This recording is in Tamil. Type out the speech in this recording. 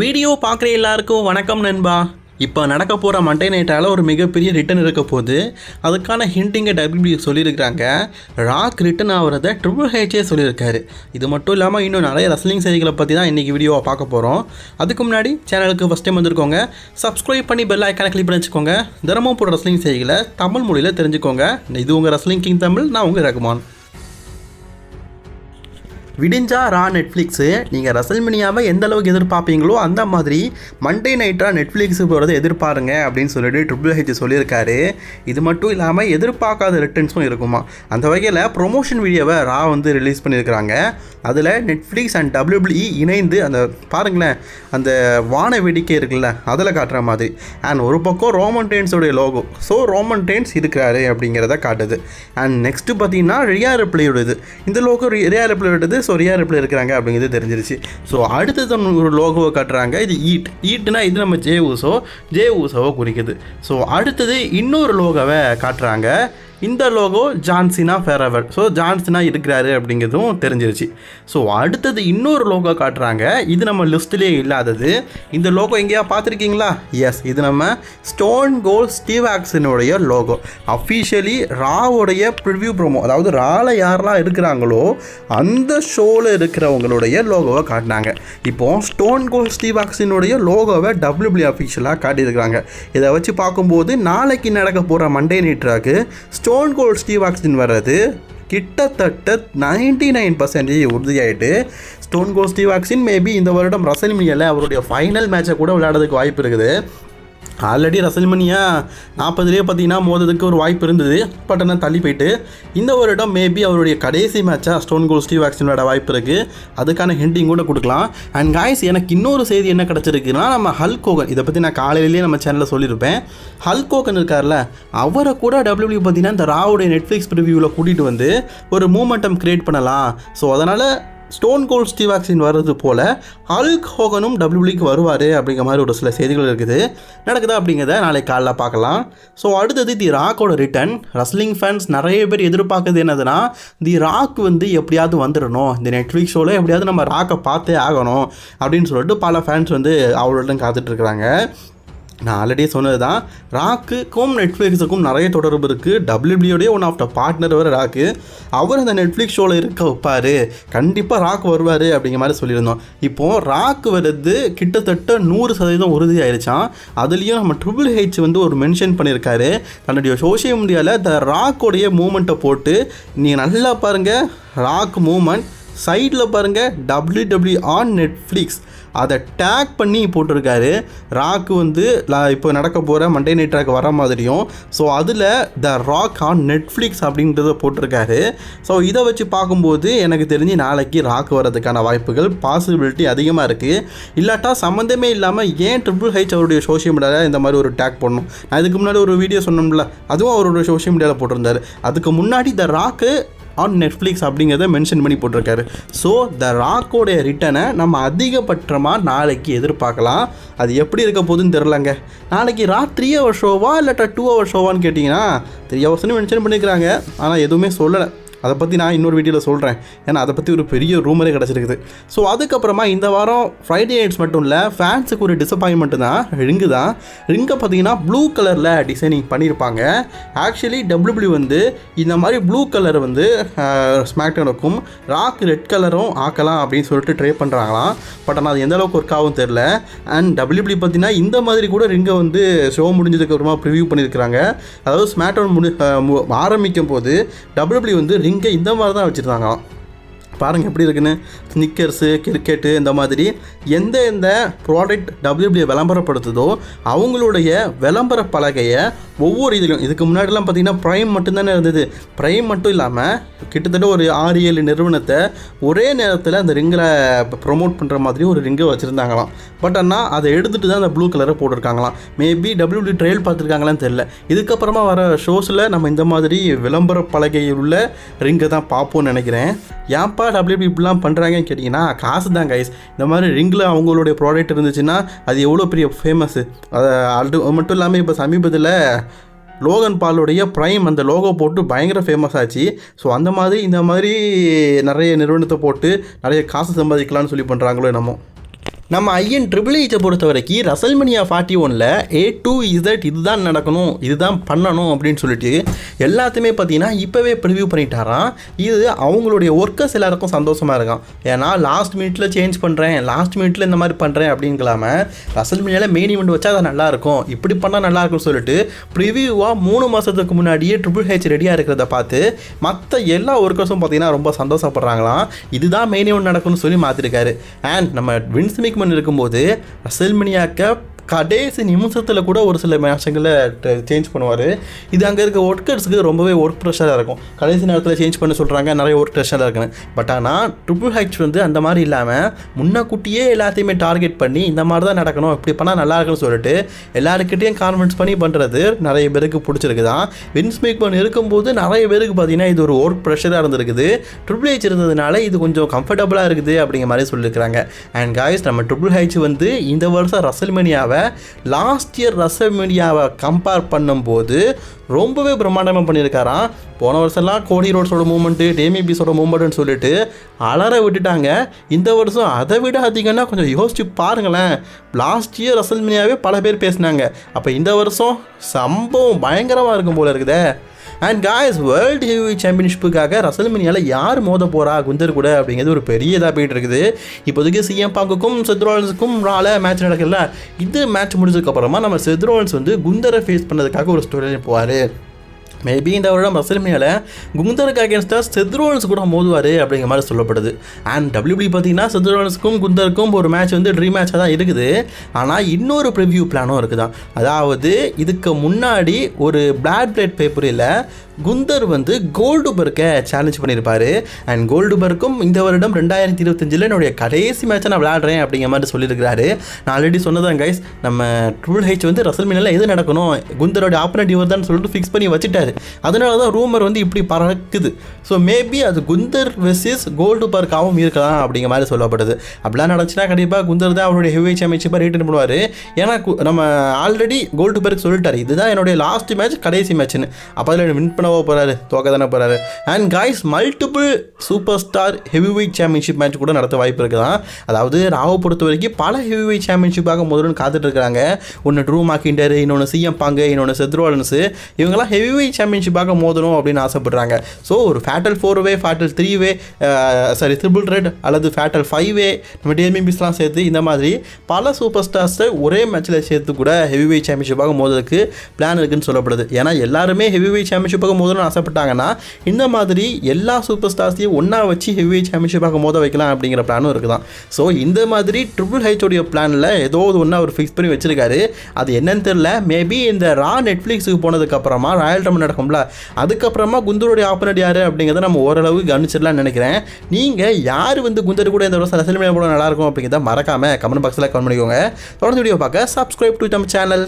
வீடியோ பார்க்குற எல்லாருக்கும் வணக்கம் நண்பா. இப்போ நடக்க போகிற மண்டே நைட்டால் ஒரு மிகப்பெரிய ரிட்டன் இருக்க போகுது. அதுக்கான ஹிண்டிங்கை டபிள்யூபி சொல்லியிருக்கிறாங்க. ராக் ரிட்டன் ஆகிறத ட்ரிபிள் ஹெச்ஏ சொல்லியிருக்காரு. இது மட்டும் இல்லாமல் இன்னும் நிறைய ரஸ்லிங் செய்திகளை பற்றி தான் இன்றைக்கி வீடியோவை பார்க்க போகிறோம் அதுக்கு முன்னாடி சேனலுக்கு ஃபஸ்ட் டைம் வந்திருக்கோங்க. சப்ஸ்கிரைப் பண்ணி பெல் ஐக்கான கிளிக் பண்ணி வச்சுக்கோங்க. தினமும் போடுற ரஸ்லிங் செய்திகளை தமிழ் மொழியில் தெரிஞ்சுக்கோங்க. இது உங்கள் ரஸ்லிங் கிங் தமிழ் நான் உங்கள் ரகுமான். விடிஞ்சா ரா நெட்ஃப்ளிக்ஸு. நீங்கள் ரசல்மினியாவை எந்த அளவுக்கு எதிர்பார்ப்பீங்களோ அந்த மாதிரி மண்டே நைட்டாக நெட்ஃப்ளிக்ஸு போகிறத எதிர்பாருங்க அப்படின்னு சொல்லிட்டு ட்ரிபிள் ஹெச் சொல்லியிருக்காரு. இது மட்டும் இல்லாமல் எதிர்பார்க்காத ரிட்டர்ன்ஸும் இருக்குமா? அந்த வகையில் ப்ரொமோஷன் வீடியோவை ரா வந்து ரிலீஸ் பண்ணியிருக்கிறாங்க. அதில் நெட்ஃப்ளிக்ஸ் அண்ட் டபிள்யூபிள்இ இணைந்து அந்த பாருங்களேன் அந்த வான வேடிக்கை இருக்குல்ல அதில் காட்டுற மாதிரி. அண்ட் ஒரு பக்கம் ரோமன் டெயின்ஸோடைய லோகோ ஸோ ரோமன் டெயின்ஸ் இருக்கிறாரு அப்படிங்கிறத காட்டுது. அண்ட் நெக்ஸ்ட்டு பார்த்தீங்கன்னா ரியா ரிப்ளையோடது இந்த லோகோ ரியா ரிப்ளையோடது ஸோ ரியா ரிப்ளை இருக்கிறாங்க அப்படிங்கிறது தெரிஞ்சிருச்சு. ஸோ அடுத்தது ஒரு லோகோவை காட்டுறாங்க. இது ஈட். ஈட்னா இது நம்ம ஜே ஊசோ ஜே ஊசோவை குறிக்குது. ஸோ அடுத்தது இன்னொரு லோகோவை காட்டுறாங்க. இந்த logo John Cena forever so John Cena இருக்கிறாரு அப்படிங்கிறதும் தெரிஞ்சிருச்சு. ஸோ அடுத்தது இன்னொரு லோகோ காட்டுறாங்க. இது நம்ம லிஸ்ட்லேயே இல்லாதது. இந்த லோகோ எங்கேயா பார்த்துருக்கீங்களா? எஸ் இது நம்ம ஸ்டோன் கோல் ஸ்டீவ் ஆக்சனுடைய லோகோ அஃபிஷியலி ராவோடைய ப்ரிவ்யூ ப்ரோமோ அதாவது ரால யாரெல்லாம் இருக்கிறாங்களோ அந்த ஷோவில் இருக்கிறவங்களுடைய லோகோவை காட்டினாங்க. இப்போ ஸ்டோன் கோல் ஸ்டீவ் ஆக்சனுடைய லோகோவை டபிள்யூபிள்யூ அஃபிஷியலாக காட்டியிருக்கிறாங்க. இதை வச்சு பார்க்கும்போது நாளைக்கு நடக்க போகிற மண்டே ஸ்டோ ஸ்டோன் கோல்ட் ஸ்டீவ் ஆக்சிஜன் வர்றது கிட்டத்தட்ட நைன்டி நைன் பர்சன்டேஜ் உறுதியாயிட்டு ஸ்டோன் கோல் ஸ்டீவ் ஆக்சின் மேபி இந்த வருடம் ரசல்மினியில் அவருடைய ஃபைனல் மேட்சை கூட விளையாடுறதுக்கு வாய்ப்பு இருக்குது. ஆல்ரெடி ரசல்மனியா நாற்பதுலேயே பார்த்தீங்கன்னா மோதுறதுக்கு ஒரு வாய்ப்பு இருந்தது. பட் ஆனால் தள்ளி போயிட்டு. இந்த வருடம் மேபி அவருடைய கடைசி மேட்சாக ஸ்டோன் கோல் ஸ்டீவ் ஆக்சனோட வாய்ப்பு இருக்குது அதுக்கான ஹிண்டிங் கூட கொடுக்கலாம். அண்ட் காய்ஸ் எனக்கு இன்னொரு செய்தி என்ன கிடச்சிருக்குன்னா நம்ம ஹல்கோகன் இதை பற்றி நான் காலையிலேயே நம்ம சேனலில் சொல்லியிருப்பேன். ஹல்கோகன் இருக்கார்ல அவரை கூட டபிள்யூ பார்த்தீங்கன்னா இந்த ராவுடைய நெட்ஃப்ளிக்ஸ் ப்ரிவியூவில் கூட்டிகிட்டு வந்து ஒரு மூமெண்டம் க்ரியேட் பண்ணலாம். ஸோ அதனால் ஸ்டோன் கோல்ட் ஸ்டீவ் ஆக்சின் வர்றது போல் ஹல்க் ஹோகனும் டபிள்யூபிக்கு வருவார் அப்படிங்கிற மாதிரி ஒரு சில செய்திகள் இருக்குது. நடக்குதா அப்படிங்கிறத நாளைக்கு காலைல பார்க்கலாம். ஸோ அடுத்தது தி ராக்கோட ரிட்டன் ரஸ்லிங் ஃபேன்ஸ் நிறைய பேர் எதிர்பார்க்குறது என்னதுன்னா தி ராக் வந்து எப்படியாவது வந்துடணும் இந்த நெட்ஃப்ளிக்ஸ் ஷோவில் எப்படியாவது நம்ம ராக்கை பார்த்தே ஆகணும் அப்படின்னு சொல்லிட்டு பல ஃபேன்ஸ் வந்து அவளோட காத்துட்ருக்குறாங்க நான் ஆல்ரெடி சொன்னது தான் ராக்குக்கும் நெட்ஃப்ளிக்ஸுக்கும் நிறைய தொடர்பு இருக்குது டபிள்யூபிள்யூடைய ஒன் ஆஃப் த பார்ட்னர் வர ராக்கு. அவர் அந்த நெட்ஃப்ளிக்ஸ் ஷோவில் இருக்க வைப்பார். கண்டிப்பாக ராக் வருவார் அப்படிங்கிற மாதிரி சொல்லியிருந்தோம். இப்போது ராக் வருது கிட்டத்தட்ட நூறு சதவீதம் உறுதியாயிருச்சான் அதுலேயும் நம்ம ட்ரிபிள் ஹெச் வந்து ஒரு மென்ஷன் பண்ணியிருக்காரு. தன்னுடைய சோஷியல் மீடியாவில் த ராக்கோடைய மூமெண்ட்டை போட்டு நீங்கள் நல்லா பாருங்கள் ராக் மூமெண்ட் சைடில் பாருங்கள் டபிள்யூ டபிள்யூ ஆன் நெட்ஃப்ளிக்ஸ் அதை டேக் பண்ணி போட்டிருக்காரு. ராக்கு வந்து இப்போ நடக்க போகிற மண்டே நைட் ராக் வர மாதிரியும் ஸோ அதில் த ராக் ஆன் நெட்ஃப்ளிக்ஸ் அப்படின்றத போட்டிருக்காரு. ஸோ இதை வச்சு பார்க்கும்போது எனக்கு தெரிஞ்சு நாளைக்கு ராக் வரதுக்கான வாய்ப்புகள் பாசிபிலிட்டி அதிகமாக இருக்குது இல்லாட்டா சம்மந்தமே இல்லாமல் ஏன் ட்ரிபிள் ஹைச் அவருடைய சோஷியல் மீடியாவில் இந்த மாதிரி ஒரு டேக் பண்ணணும் நான் இதுக்கு முன்னாடி ஒரு வீடியோ சொன்னோம்ல அதுவும் அவருடைய சோஷியல் மீடியாவில் போட்டிருந்தாரு. அதுக்கு முன்னாடி த ராக்கு ஆன் நெட்ஃப்ளிக்ஸ் அப்படிங்கிறத மென்ஷன் பண்ணி போட்டிருக்காரு. ஸோ த ராக்கோடைய ரிட்டனை நம்ம அதிகபட்சமாக நாளைக்கு எதிர்பார்க்கலாம். அது எப்படி இருக்க போகுதுன்னு தெரிலங்க நாளைக்கு ரா த்ரீ ஹவர் ஷோவா இல்லாட்டா டூ ஹவர் ஷோவான்னு கேட்டிங்கன்னா த்ரீ ஹவர்ஸ்னு மென்ஷன் பண்ணியிருக்கிறாங்க ஆனால் எதுவுமே சொல்லலை. அதை பற்றி நான் இன்னொரு வீடியோவில் சொல்கிறேன் ஏன்னா அதை பற்றி ஒரு பெரிய ரூமரே கிடச்சிருக்குது. ஸோ அதுக்கப்புறமா இந்த வாரம் ஃப்ரைடே நைட்ஸ் மட்டும் இல்லை ஃபேன்ஸுக்கு ஒரு டிசப்பாயின்மெண்ட் தான் ரிங்கு தான். ரிங்கை பார்த்தீங்கன்னா ப்ளூ கலரில் டிசைனிங் பண்ணியிருப்பாங்க ஆக்சுவலி டபிள்யூபிள்யூ வந்து இந்த மாதிரி ப்ளூ கலர் வந்து ஸ்மாக்டனுக்கும் ராக் ரெட் கலரும் ஆக்கலாம் அப்படின்னு சொல்லிட்டு ட்ரை பண்ணுறாங்களாம் பட் ஆனால் அது எந்த அளவுக்கு ஒர்க் ஆகும் தெரில அண்ட் டபிள்யூபிள்யூ பார்த்தீங்கன்னா இந்த மாதிரி கூட ரிங்கை வந்து ஷோ முடிஞ்சதுக்கு அப்புறமா ப்ரிவியூ பண்ணியிருக்கிறாங்க அதாவது ஸ்மாக்டவுன் முடி ஆரம்பிக்கும் போது டபிள்யூபிள்யூ வந்து இங்கே இந்த மாதிரி தான் வச்சுருந்தாங்க பாருங்கள் எப்படி இருக்குன்னு. ஸ்னிக்கர்ஸு கிரிக்கெட்டு இந்த மாதிரி எந்த எந்த ப்ராடக்ட் டபிள்யூபிள்யூ விளம்பரப்படுத்துதோ அவங்களுடைய விளம்பர பலகையை ஒவ்வொரு இதுலையும் இதுக்கு முன்னாடிலாம் பார்த்தீங்கன்னா ப்ரைம் மட்டும்தானே இருந்தது. ப்ரைம் மட்டும் இல்லாமல் கிட்டத்தட்ட ஒரு ஆறு ஏழு நிறுவனத்தை ஒரே நேரத்தில் அந்த ரிங்கில் ப்ரொமோட் பண்ணுற மாதிரி ஒரு ரிங்கை வச்சுருந்தாங்களாம். பட் ஆனால் அதை எடுத்துகிட்டு தான் அந்த ப்ளூ கலரை போட்டிருக்காங்களாம். மேபி டபிள்யூபிள்யூ ட்ரையல் பார்த்துருக்காங்களான்னு தெரில இதுக்கப்புறமா வர ஷோஸில் நம்ம இந்த மாதிரி விளம்பர பலகையில் உள்ள ரிங்கை தான் பார்ப்போம்னு நினைக்கிறேன். ஏன்ப்பா டபிள்யூபி இப்படிலாம் பண்ணுறாங்கன்னு கேட்டிங்கன்னா காசு தான் கைஸ் இந்த மாதிரி ரிங்கில் அவங்களுடைய ப்ராடக்ட் இருந்துச்சுன்னா அது எவ்வளோ பெரிய ஃபேமஸ்ஸு அது அது மட்டும் இல்லாமல் இப்போ சமீபத்தில் லோகன் பாலுடைய ப்ரைம் அந்த லோகோ போட்டு பயங்கர ஃபேமஸ் ஆச்சு. ஸோ அந்த மாதிரி இந்த மாதிரி நிறைய நிறுவனத்தை போட்டு நிறைய காசு சம்பாதிக்கலாம்னு சொல்லி பண்ணுறாங்களோ என்னமோ. நம்ம ஐயன் ட்ரிபிள் ஹெச்சை பொறுத்த வரைக்கும் ரசல்மனியா ஃபார்ட்டி ஒனில் ஏ டூ இசட் இதுதான் நடக்கணும் இதுதான் பண்ணணும் அப்படின்னு சொல்லிட்டு எல்லாத்தையுமே பார்த்தீங்கன்னா இப்போவே ப்ரிவியூ பண்ணிட்டாராம். இது அவங்களுடைய ஒர்க்கர்ஸ் எல்லாருக்கும் சந்தோஷமாக இருக்கான் ஏன்னா லாஸ்ட் மினிட்ல சேஞ்ச் பண்ணுறேன் லாஸ்ட் மினிட்ல இந்த மாதிரி பண்ணுறேன் அப்படிங்கலாம ரசல்மனியாவில் மெயின் இவெண்ட் வச்சா அது நல்லாயிருக்கும் இப்படி பண்ணால் நல்லா இருக்கும்னு சொல்லிட்டு ப்ரிவியூவாக மூணு மாதத்துக்கு முன்னாடியே ட்ரிபிள் ஹெச் ரெடியாக இருக்கிறத பார்த்து மற்ற எல்லா ஒர்க்கர்ஸும் பார்த்தீங்கன்னா ரொம்ப சந்தோஷப்படுறாங்களாம். இதுதான் மெயின் இவெண்ட் நடக்கும்னு சொல்லி மாற்றிருக்காரு அண்ட் நம்ம வின்ஸ்மிக் மிக்மன் இருக்கும்போது ரசல்மனியாக்க கடைசி நிமிஷத்தில் கூட ஒரு சில மேட்சுங்களில் சேஞ்ச் பண்ணுவார். இது அங்கே இருக்க ஒர்க்கர்ஸுக்கு ரொம்பவே ஒர்க் ப்ரெஷராக இருக்கும். கடைசி நேரத்தில் சேஞ்ச் பண்ண சொல்கிறாங்க நிறைய ஒர்க் ப்ரெஷராக இருக்குன்னு. பட் ஆனால் ட்ரிபிள் ஹைட்ஸ் வந்து அந்த மாதிரி இல்லாமல் முன்னக்கூட்டியே எல்லாத்தையுமே டார்கெட் பண்ணி இந்த மாதிரி தான் நடக்கணும் இப்படி பண்ணால் நல்லா இருக்குன்னு சொல்லிட்டு எல்லாருக்கிட்டையும் கான்ஃபிடன்ஸ் பண்ணி பண்ணுறது நிறைய பேருக்கு பிடிச்சிருக்கு தான். வின்ஸ் மேக்மன் இருக்கும்போது நிறைய பேருக்கு பார்த்தீங்கன்னா இது ஒரு ஒர்க் ப்ரெஷராக இருந்திருக்குது. ட்ரிபிள் ஹெச் இருந்ததுனால இது கொஞ்சம் கம்ஃபர்டபுளாக இருக்குது அப்படிங்கிற மாதிரி சொல்லியிருக்கிறாங்க. அண்ட் காய்ஸ் நம்ம ட்ரிபிள் ஹைச் வந்து இந்த வருஷம் ரசல்மேனியாவை லாஸ்ட் இயர் ரசல்மேனியாவை கம்பேர் பண்ணும்போது ரொம்பவே பிரம்மாண்டமாக பண்ணியிருக்காராம். போன வருஷம்லாம் கோடி ரோட்ஸோட மூமெண்ட்டு டேமிபிஸோட மூமெண்ட்டுன்னு சொல்லிட்டு அலற விட்டுட்டாங்க. இந்த வருஷம் அதை விட அதிகம்னா கொஞ்சம் யோசிச்சு பாருங்களேன். லாஸ்ட் இயர் ரசல்மேனியாவே பல பேர் பேசினாங்க. அப்போ இந்த வருஷம் சம்பவம் பயங்கரமாக இருக்கும் போல இருக்குதே. அண்ட் காய்ஸ் வேர்ல்டு ஹெவி சாம்பியன்ஷிப்புக்காக ரசல்மனியாவில் யார் மோத போகிறா குந்தர் கூட அப்படிங்கிறது ஒரு பெரிய இதாக போயிட்டு இருக்குது. இப்போதைக்கு சிஎம் பாங்குக்கும் செத்ரோலன்ஸுக்கும் ரால மேட்ச் நடக்கல. இது மேட்ச் முடிஞ்சதுக்கப்புறமா நம்ம செத்ரோலன்ஸ் வந்து குந்தரை ஃபேஸ் பண்ணதுக்காக ஒரு ஸ்டோரி போவார். மேபி இந்த வருடம் ரசல்மியாவில் குந்தருக்கு அகேன்ஸ்டாக செத்ரோன்ஸ் கூட மோதுவார் அப்படிங்கிற மாதிரி சொல்லப்படுது. அண்ட் டபிள்யூபி பார்த்தீங்கன்னா செத்ரோன்ஸுக்கும் குந்தருக்கும் ஒரு மேட்ச் வந்து ட்ரீம் மேட்சாக தான் இருக்குது. ஆனால் இன்னொரு ப்ரிவ்யூ பிளானும் இருக்குதான் அதாவது இதுக்கு முன்னாடி ஒரு பிளாட் பிளேட் பேப்பரில் குந்தர் வந்து கோல்டு பர்க்கை சேலஞ்ச் பண்ணியிருப்பாரு. அண்ட் கோல்டு பர்க்கும் இந்த வருடம் ரெண்டாயிரத்தி இருபத்தஞ்சில் என்னுடைய கடைசி மேட்சை நான் விளையாடுறேன் அப்படிங்கிற மாதிரி சொல்லியிருக்கிறாரு. நான் ஆல்ரெடி சொன்னதான் கைஸ் நம்ம ட்ரூல் ஹெச் வந்து ரசல்மீனில் எது நடக்கணும்? குந்தரோட ஆப்பனட் இவர் தான் சொல்லிட்டு ஃபிக்ஸ் பண்ணி வச்சுட்டாரு. அதனால தான் ரூமர் வந்து இப்படி பறக்குது. ஸோ மேபி அது குந்தர் வெர்சஸ் கோல்டு பர்க்காகவும் இருக்கலாம் அப்படிங்கிற மாதிரி சொல்லப்படுது. அப்படிலாம் நடந்துச்சுன்னா கண்டிப்பாக குந்தர் தான் அவருடைய ஹெவி சாம்பியன்ஷிப்பை ரீட்டன் பண்ணுவார். ஏன்னா கு- நம்ம ஆல்ரெடி கோல்டு பர்க் சொல்லிட்டார். இதுதான் என்னுடைய லாஸ்ட் மேட்ச் கடைசி மேட்ச்னு அப்போ அதில் வின் பண்ணவோ போகிறாரு தோக்க தானே போகிறாரு and guys multiple super star heavyweight championship match கூட நடத்த வாய்ப்பு இருக்குதான் அதாவது ராவை பொறுத்த வரைக்கும் பல ஹெவி வெயிட் சாம்பியன்ஷிப்பாக முதல்ல காத்துட்டு இருக்காங்க. ஒன்று ட்ரூ மாக்கிண்டர் இன்னொன்று சிஎம் பாங்கு இன்னொன்று செத்ரோலன்ஸு இவங்கெல்லாம் ஹெவி வெயிட் சாம்பியன்ஷிப்பாக மோதணும் அப்படின்னு ஆசைப்படுறாங்க. ஸோ ஒரு fatal four way fatal three way sorry triple threat அல்லது ஃபேட்டல் ஃபைவ் வே நம்ம டிஎம்பிபிஸ்லாம் சேர்த்து இந்த மாதிரி பல சூப்பர் ஸ்டார்ஸை ஒரே மேட்ச்சில் சேர்த்து கூட ஹெவி வெயிட் சாம்பியன்ஷிப்பாக மோதுறதுக்கு பிளான் இருக்குன்னு சொல்லப்படுது. ஏன்னா எல்லாருமே ஹெவி வெயிட் சாம்பியன்ஷிப்பாக மோதணும்னு ஆசைப்பட்டாங்கன்னா இந்த மாதிரி எல்லா சூப்பர் ஸ்டார்ஸையும் ஒன்றா வச்சு ஹெவி வெயிட் சாம்பியன்ஷிப்பாக மோத வைக்கலாம் அப்படிங்கிற பிளானும் இருக்குதான். ஸோ இந்த மாதிரி ட்ரிபிள் ஹைச்சோடைய பிளானில் ஏதோ ஒரு ஒன்றா அவர் ஃபிக்ஸ் பண்ணி வச்சிருக்காரு. அது என்னன்னு தெரியல. மேபி இந்த ரா நெட்ஃப்ளிக்ஸுக்கு போனதுக்கப்புறமா ராயல் டம் நடக்கும்ல அதுக்கப்புறமா குந்தருடைய ஆப்பனட் யார் அப்படிங்கிறத நம்ம ஓரளவு கவனிச்சிடலாம்னு நினைக்கிறேன். நீங்கள் யார் வந்து குந்தர் கூட இந்த வருஷம் ரசல்மேனியா போட நல்லாயிருக்கும் அப்படிங்கிறத மறக்காமல் கமெண்ட் பாக்ஸில் கமெண்ட் பண்ணிக்கோங்க. தொடர்ந்து வீடியோ பார்க்க சப்ஸ்கிரைப் டு நம்ம சேனல்